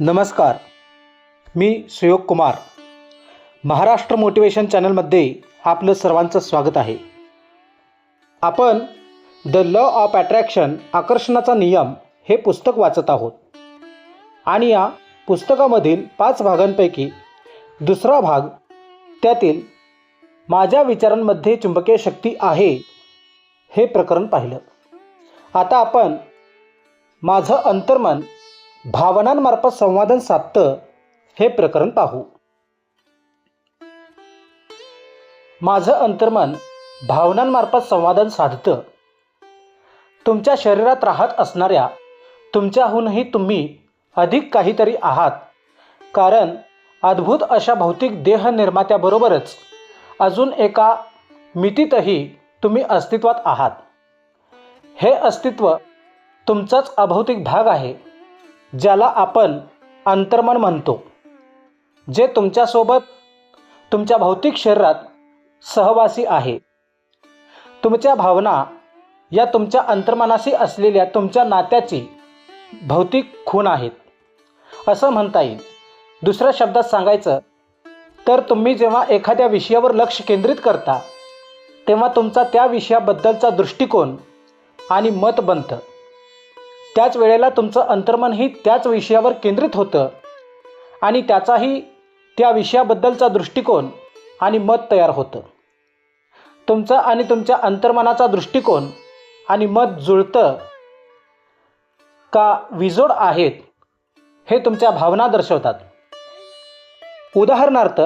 नमस्कार. मी सुयोग कुमार. महाराष्ट्र मोटिवेशन चॅनलमध्ये आपलं सर्वांचं स्वागत आहे. आपण द लॉ ऑफ अट्रॅक्शन आकर्षणाचा नियम हे पुस्तक वाचत आहोत. आणि या पुस्तकामधील पाच भागांपैकी दुसरा भाग त्यातील माझ्या विचारांमध्ये चुंबकीय शक्ती आहे हे प्रकरण पाहिलं. आता आपण माझं अंतर्मन भावनांमार्फत संवादन साधतं हे प्रकरण पाहू. माझं अंतर्मन भावनांमार्फत संवादन साधतं. तुमच्या शरीरात राहत असणाऱ्या तुमच्याहूनही तुम्ही अधिक काहीतरी आहात. कारण अद्भुत अशा भौतिक देह निर्मात्याबरोबरच अजून एका मितीतही तुम्ही अस्तित्वात आहात. हे अस्तित्व तुमचाच अभौतिक भाग आहे. ज्याला आपण अंतर्मन म्हणतो जे तुमच्यासोबत तुमच्या भौतिक शरीरात सहवासी आहे. तुमच्या भावना या तुमच्या अंतर्मनाशी असलेल्या तुमच्या नात्याची भौतिक खूण आहेत. असं म्हणता येईल. दुसऱ्या शब्दात सांगायचं तर तुम्ही जेव्हा एखाद्या विषयावर लक्ष केंद्रित करता तेव्हा तुमचा त्या विषयाबद्दलचा दृष्टिकोन आणि मत बनतं. त्याच वेळेला तुमचं अंतर्मनही त्याच विषयावर केंद्रित होतं. आणि त्याचाही त्या विषयाबद्दलचा दृष्टिकोन आणि मत तयार होतं. तुमचं आणि तुमच्या अंतर्मनाचा दृष्टिकोन आणि मत जुळतं का विजोड आहेत हे तुमच्या भावना दर्शवतात. उदाहरणार्थ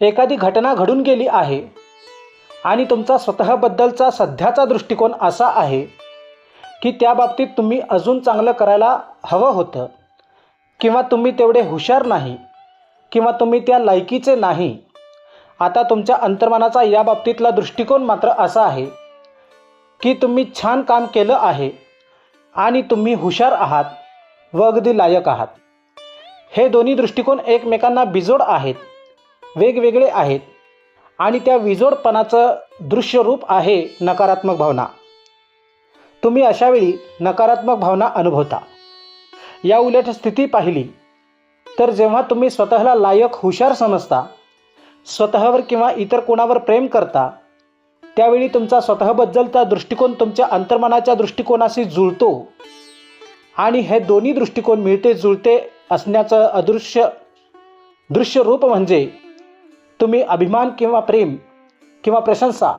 एखादी घटना घडून गेली आहे आणि तुमचा स्वतःबद्दलचा सध्याचा दृष्टिकोन असा आहे की त्या बाबतीत तुम्ही अजून चांगलं करायला हवं होतं. किंवा तुम्ही तेवढे हुशार नाही. किंवा तुम्ही त्या लायकीचे नाही. आता तुमच्या अंतर्मानाचा या बाबतीतला दृष्टिकोन मात्र असा आहे की तुम्ही छान काम केलं आहे आणि तुम्ही हुशार आहात व अगदी लायक आहात. हे दोन्ही दृष्टिकोन एकमेकांना बिजोड आहेत वेगवेगळे आहेत आणि त्या विजोडपणाचं दृश्यरूप आहे नकारात्मक भावना. तुम्ही अशावेळी नकारात्मक भावना अनुभवता. या उलट स्थिती पाहिली तर जेव्हा तुम्ही स्वतःला लायक हुशार समजता स्वतःवर किंवा इतर कोणावर प्रेम करता त्यावेळी तुमचा स्वतःबद्दलचा दृष्टिकोन तुमच्या अंतर्मनाच्या दृष्टिकोनाशी जुळतो आणि हे दोन्ही दृष्टिकोन मिळते जुळते असण्याचं अदृश्य दृश्य रूप म्हणजे तुम्ही अभिमान किंवा प्रेम किंवा प्रशंसा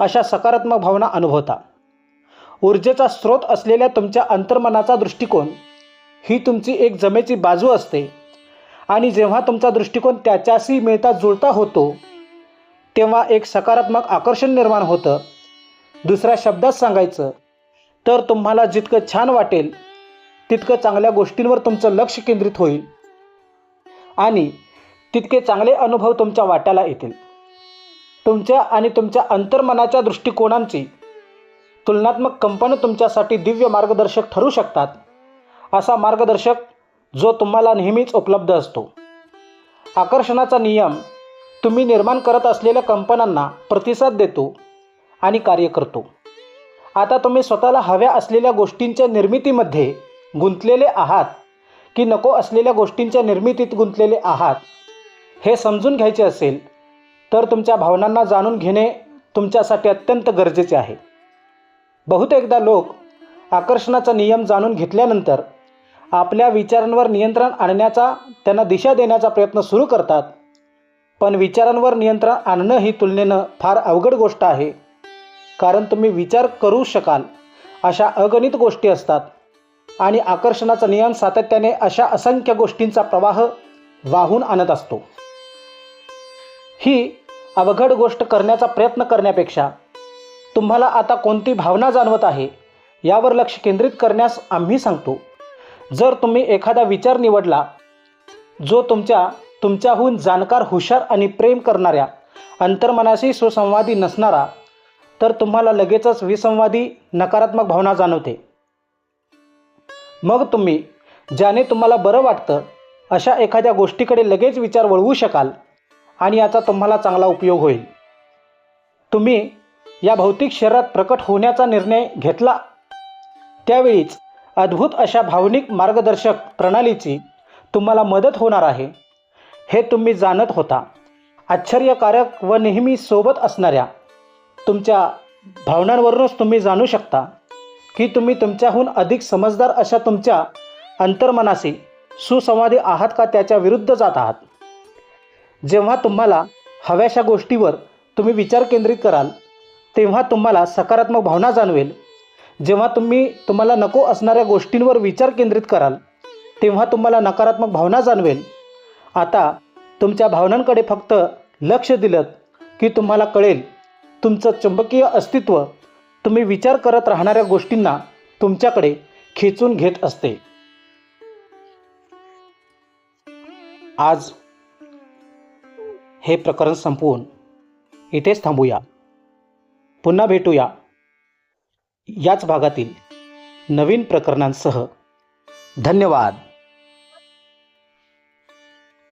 अशा सकारात्मक भावना अनुभवता. ऊर्जेचा स्रोत असलेल्या तुमच्या अंतर्मनाचा दृष्टिकोन ही तुमची एक जमेची बाजू असते. आणि जेव्हा तुमचा दृष्टिकोन त्याच्याशी मिळता जुळता होतो तेव्हा एक सकारात्मक आकर्षण निर्माण होतं. दुसऱ्या शब्दात सांगायचं तर तुम्हाला जितकं छान वाटेल तितकं चांगल्या गोष्टींवर तुमचं लक्ष केंद्रित होईल. आणि तितके चांगले अनुभव तुमच्या वाट्याला येतील. तुमच्या आणि तुमच्या अंतर्मनाच्या दृष्टिकोनांची तुलनात्मक कंपन तुमच्यासाठी दिव्य मार्गदर्शक ठरू शकतात. असा मार्गदर्शक जो तुम्हाला नेहमीच उपलब्ध असतो. आकर्षणाचा नियम तुम्ही निर्माण करत असलेल्या कंपनांना प्रतिसाद देतो आणि कार्य करतो. आता तुम्ही स्वतःला हव्या असलेल्या गोष्टींच्या निर्मितीमध्ये गुंतलेले आहात की नको असलेल्या गोष्टींच्या निर्मितीत गुंतलेले आहात हे समजून घ्यायचे असेल तर तुमच्या भावनांना जाणून घेणे तुमच्यासाठी अत्यंत गरजेचे आहे. बहुतेकदा लोक आकर्षणाचा नियम जाणून घेतल्यानंतर आपल्या विचारांवर नियंत्रण आणण्याचा त्यांना दिशा देण्याचा प्रयत्न सुरू करतात. पण विचारांवर नियंत्रण आणणं ही तुलनेनं फार अवघड गोष्ट आहे. कारण तुम्ही विचार करू शकाल अशा अगणित गोष्टी असतात. आणि आकर्षणाचा नियम सातत्याने अशा असंख्य गोष्टींचा प्रवाह वाहून आणत असतो. ही अवघड गोष्ट करण्याचा प्रयत्न करण्यापेक्षा तुम्हाला आता कोणती भावना जाणवत आहे यावर लक्ष केंद्रित करण्यास आम्ही सांगतो. जर तुम्ही एखादा विचार निवडला जो तुमच्या तुमच्याहून जाणकार हुशार आणि प्रेम करणाऱ्या अंतर्मनाशी सुसंवादी नसणारा तर तुम्हाला लगेचच विसंवादी नकारात्मक भावना जाणवते. मग तुम्ही ज्याने तुम्हाला बरं वाटतं अशा एखाद्या गोष्टीकडे लगेच विचार वळवू शकाल आणि याचा तुम्हाला चांगला उपयोग होईल. तुम्ही या भौतिक शरीरात प्रकट होण्याचा निर्णय घेतला. त्यावेळीच अद्भुत अशा भावनिक मार्गदर्शक प्रणालीची तुम्हाला मदत होणार आहे. हे तुम्ही जाणत होता. आश्चर्यकारक व नेहमी सोबत असणाऱ्या तुमच्या भावनांवरूनच तुम्ही जाणू शकता की तुम्ही तुमच्याहून अधिक समजदार अशा तुमच्या अंतर्मनाशी सुसंवादी आहात का त्याच्या विरुद्ध जात आहात? जेव्हा तुम्हाला हव्याशा गोष्टीवर तुम्ही विचार केंद्रित कराल तेव्हा तुम्हाला सकारात्मक भावना जाणवेल. जेव्हा तुम्ही तुम्हाला नको असणाऱ्या गोष्टींवर विचार केंद्रित कराल तेव्हा तुम्हाला नकारात्मक भावना जाणवेल. आता तुमच्या भावनांकडे फक्त लक्ष दिलं की तुम्हाला कळेल तुमचं चुंबकीय अस्तित्व तुम्ही विचार करत राहणाऱ्या गोष्टींना तुमच्याकडे खेचून घेत असते. आज हे प्रकरण संपवून इथेच थांबूया. पुन्हा भेटूया. याच भागातील नवीन प्रकरणांसह. धन्यवाद.